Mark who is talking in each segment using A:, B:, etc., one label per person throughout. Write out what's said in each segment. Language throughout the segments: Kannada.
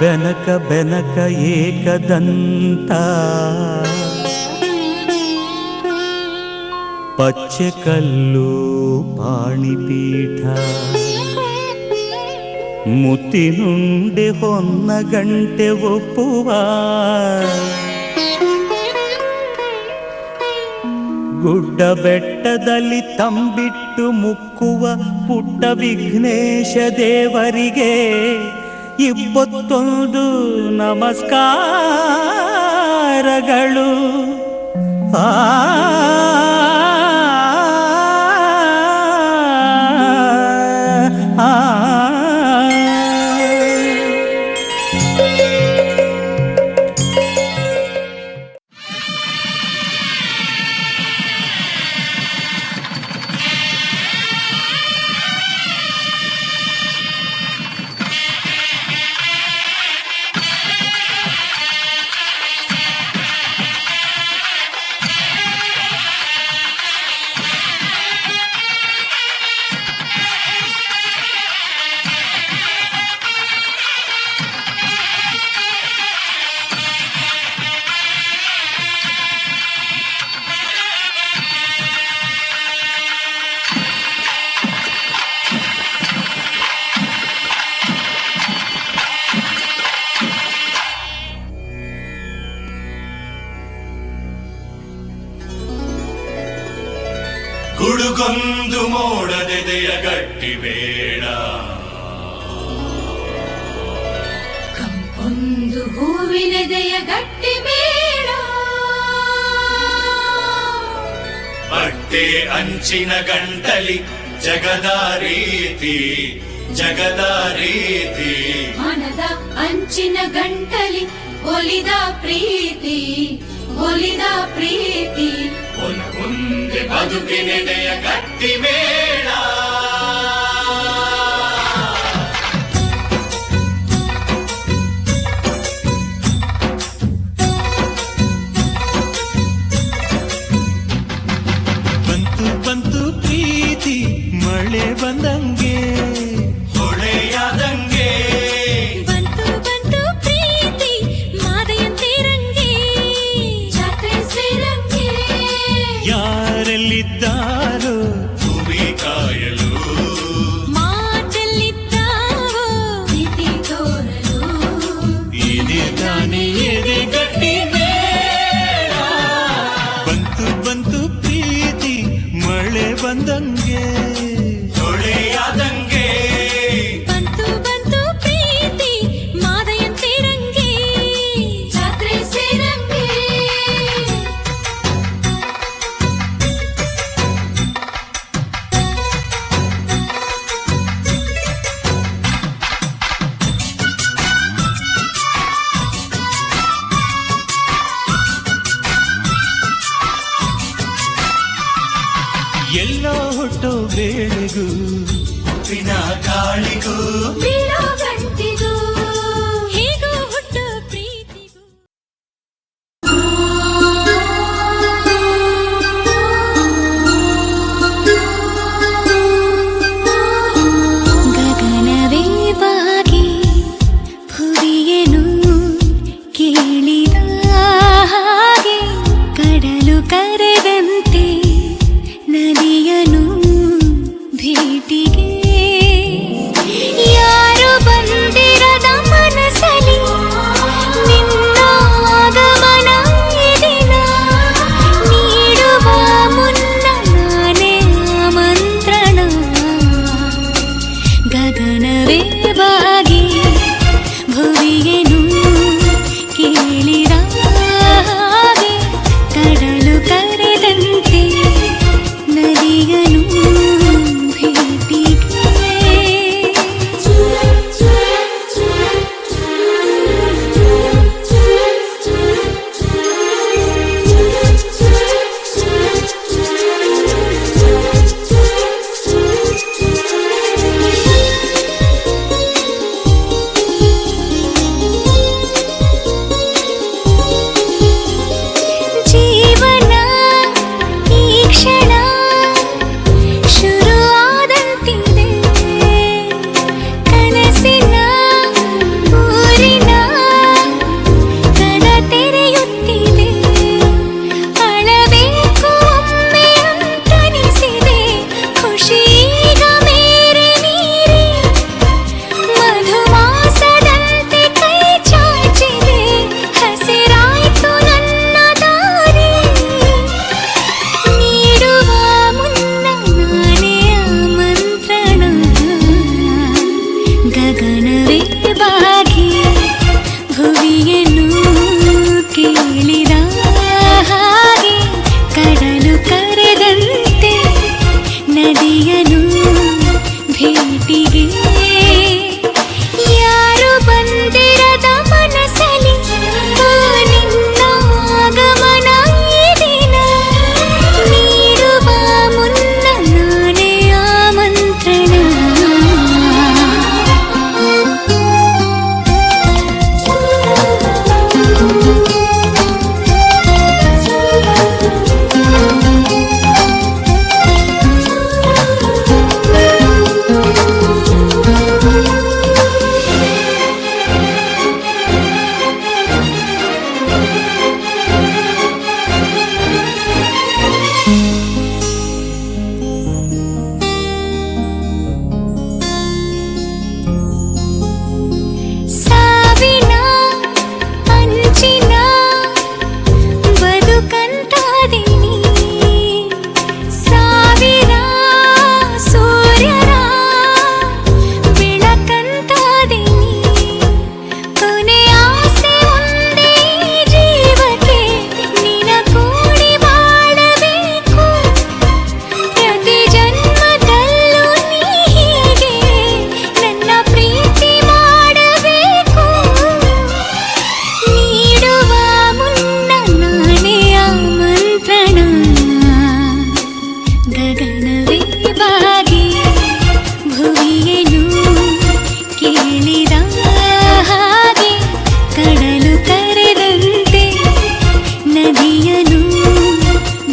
A: ಬೆನಕ ಬೆನಕ ಏಕದಂತ. ಪಚ್ಚೆ ಕಲ್ಲು ಪಾಣಿಪೀಠ. ಮುತ್ತಿನುಂಡೆ ಹೊನ್ನ ಗಂಟೆ ಒಪ್ಪುವ. ಗುಡ್ಡ ಬೆಟ್ಟದಲ್ಲಿ ತಂಬಿಟ್ಟು ಮುಕ್ಕುವ ಪುಟ್ಟ ವಿಘ್ನೇಶ ದೇವರಿಗೆ. ಇಪ್ಪತ್ತೊಂದು ನಮಸ್ಕಾರಗಳು. ಆ
B: ಗುಡುಗೊಂದು ಮೋಡದೆದೆಯ ಗಟ್ಟಿ ಬೇಡ.
C: ಒಂದು ಹೂವಿನದೆಯ ಗಟ್ಟಿ ಬೇಡ.
B: ಬಟ್ಟೆ ಅಂಚಿನ ಗಂಟಲಿ ಜಗದ ರೀತಿ ಜಗದ ರೀತಿ.
C: ಮನದ ಅಂಚಿನ ಗಂಟಲಿ ಒಲಿದ ಪ್ರೀತಿ ಒಲಿದ ಪ್ರೀತಿ.
B: ಒನ ಮುಂದೆ
A: ಎಲ್ಲೋ ಹುಟ್ಟು ಬೇಳೆಗೂ
B: ಗಾಳಿಗೂ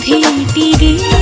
B: धीटिगे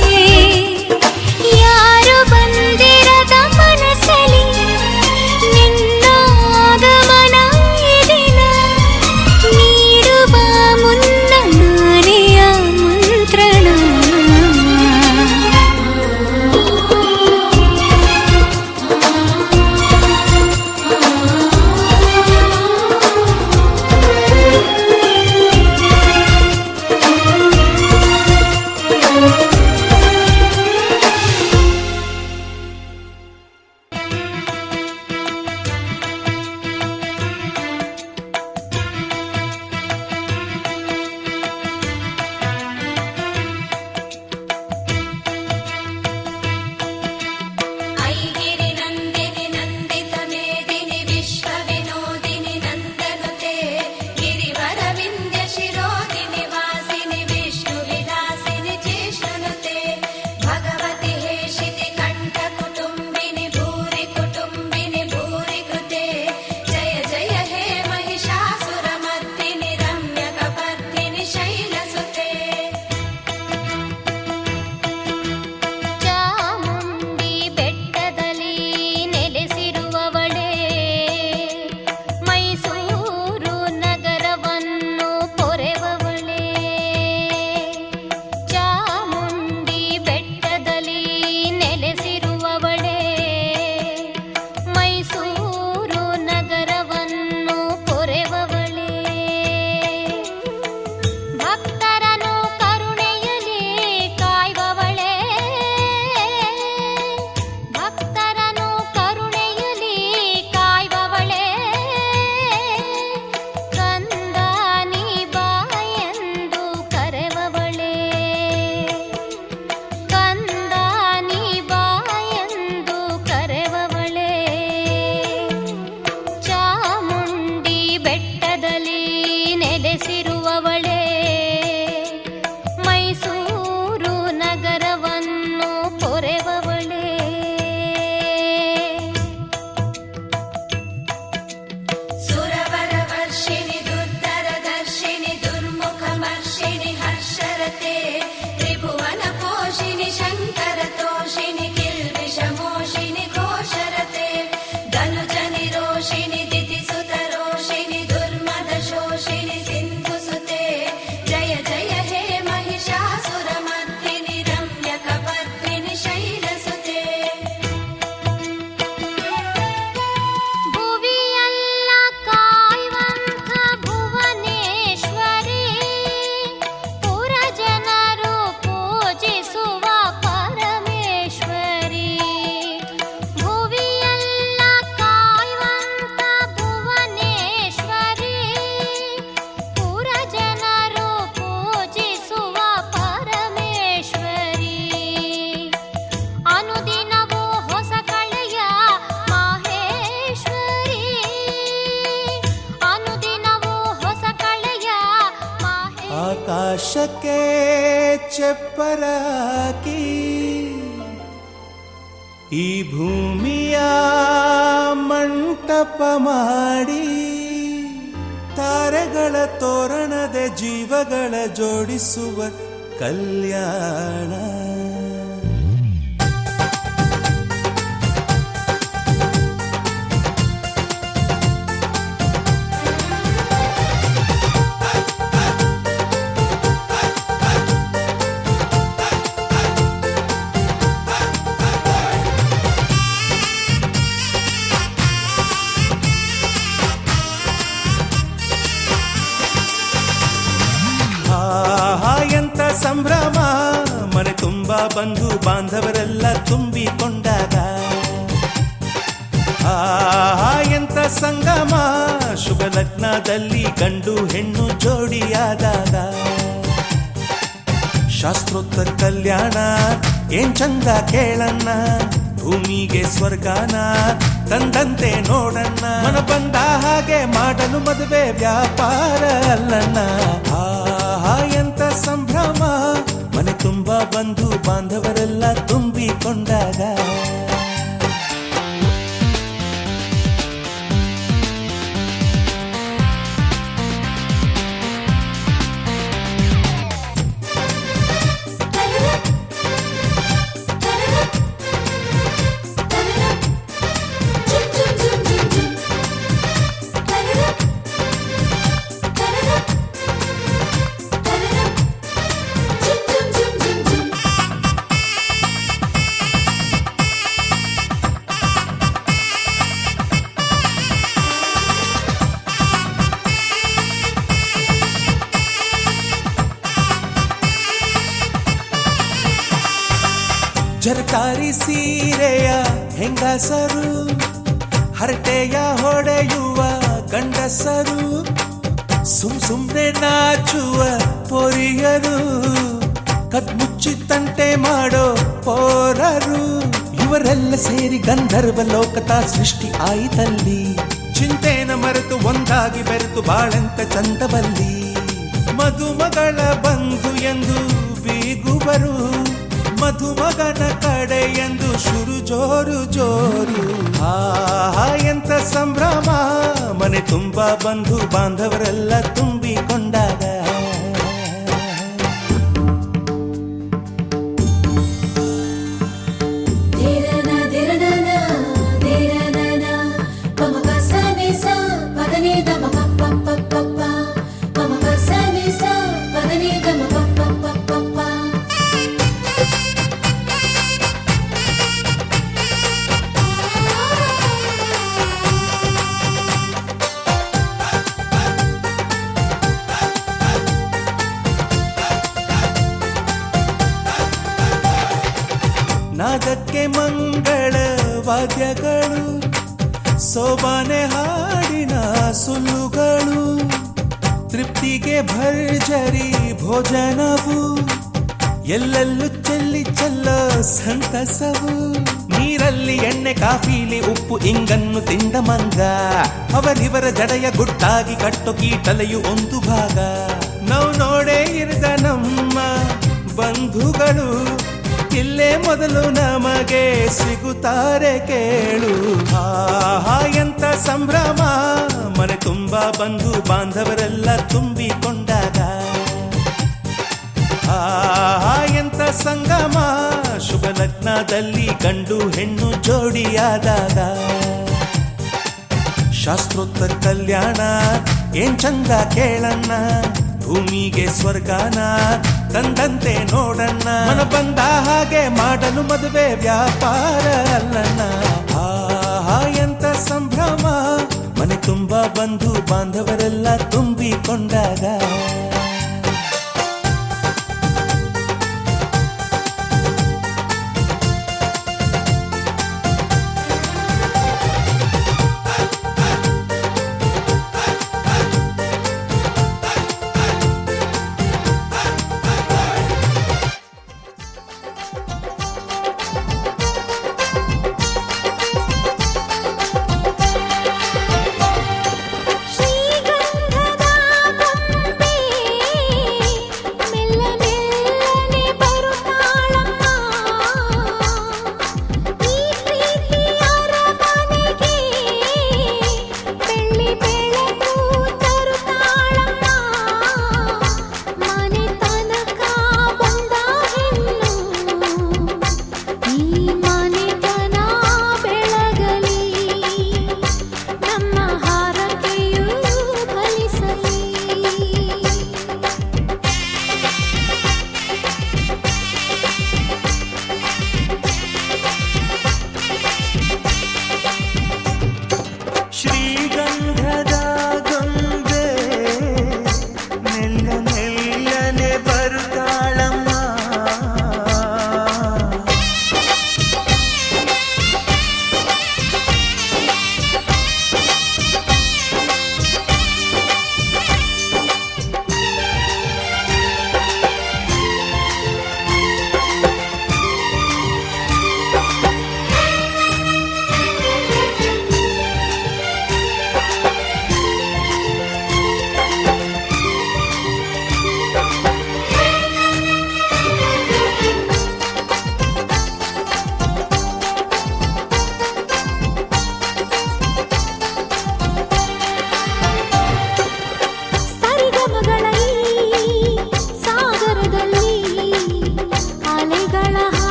D: ಆಕಾಶಕ್ಕೆ ಚಪ್ಪರ ಈ ಭೂಮಿಯ ಮಂಟಪ ಮಾಡಿ ತಾರೆಗಳ ತೋರಣದ ಜೀವಗಳ ಜೋಡಿಸುವ ಕಲ್ಯಾಣ. ಶಾಸ್ತ್ರೋತ್ತರ ಕಲ್ಯಾಣ, ಏನ್ ಚಂದ ಕೇಳಣ್ಣ? ಭೂಮಿಗೆ ಸ್ವರ್ಗಾನ, ತಂದಂತೆ ನೋಡಣ್ಣ. ಮನ ಬಂದ ಹಾಗೆ ಮಾಡಲು ಮದುವೆ ವ್ಯಾಪಾರ ಅಲ್ಲಣ್ಣ. ಆಹಾ ಎಂತ ಸಂಭ್ರಮ. ಮನೆ ತುಂಬಾ ಬಂಧು ಬಾಂಧವರೆಲ್ಲ ತುಂಬಿಕೊಂಡಾಗ. ಹೆಂಗಸರು ಹರಟೆಯ ಹೊಡೆಯುವ ಗಂಡಸರು, ಸುಮ್ ಸುಮ್ನೆ ನಾಚುವ ಪೊರಿಯರು ಕದ್ಮುಚ್ಚಿ ತಂಟೆ ಮಾಡೋ ಪೋರರು. ಇವರೆಲ್ಲ ಸೇರಿ ಗಂಧರ್ವ ಲೋಕದ ಸೃಷ್ಟಿ ಆಯಿತಲ್ಲಿ. ಚಿಂತೆನ ಮರೆತು ಒಂದಾಗಿ ಬೆರೆತು ಬಾಳೆಂತ ಚಂದಬಲ್ಲಿ ಮಧುಮಗಳ ಬಂಧು ಎಂದು ಬೀಗುವರು. ಮಧುಮಗನ ಕಡೆ ಎಂದು ಶುರು ಜೋರು ಜೋರು. ಆ ಎಂತ ಸಂಭ್ರಮ. ಮನೆ ತುಂಬಾ ಬಂಧು ಬಾಂಧವರೆಲ್ಲ ತುಂಬಿಕೊಂಡಾಗ ತೃಪ್ತಿಗೆ ಭರ್ಜರಿ ಭೋಜನವು. ಎಲ್ಲೆಲ್ಲೂ ಚೆಲ್ಲಿ ಚೆಲ್ಲ ಸಂತಸವು. ನೀರಲ್ಲಿ ಎಣ್ಣೆ, ಕಾಫಿಲಿ, ಉಪ್ಪು, ಇಂಗನ್ನು ತಿಂದ ಮಂಗ. ಅವರಿವರ ಜಡೆಯ ಗುಟ್ಟಾಗಿ ಕಟ್ಟು ಕೀಟಲೆಯು ಒಂದು ಭಾಗ. ನಾವು ನೋಡೇ ಇರದ ನಮ್ಮ ಬಂಧುಗಳು. ಇಲ್ಲೇ ಮೊದಲು ನಮಗೆ ಸಿಗುತ್ತಾರೆ ಕೇಳು. ಆ ಎಂತ ಸಂಭ್ರಮ. ಮನೆ ತುಂಬಾ ಬಂಧು ಬಾಂಧವರೆಲ್ಲ ತುಂಬಿಕೊಂಡಾಗ. ಆಹಾ ಎಂತ ಸಂಗಮ. ಶುಭ ಲಗ್ನದಲ್ಲಿ ಗಂಡು ಹೆಣ್ಣು ಜೋಡಿಯಾದಾಗ. ಶಾಸ್ತ್ರೋತ್ತರ ಕಲ್ಯಾಣ, ಏನ್ ಚಂದ ಕೇಳಣ್ಣ. ಭೂಮಿಗೆ ಸ್ವರ್ಗಾನ ತಂದಂತೆ ನೋಡಣ್ಣ. ಮನ ಬಂದ ಹಾಗೆ ಮಾಡಲು ಮದುವೆ ವ್ಯಾಪಾರ ಅಲ್ಲಣ್ಣ ಆಹಾ ಎಂತ ಸಂಭ್ರಮ. ಮನೆ ತುಂಬಾ ಬಂಧು ಬಾಂಧವರೆಲ್ಲ ತುಂಬಿಕೊಂಡಾಗ.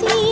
D: see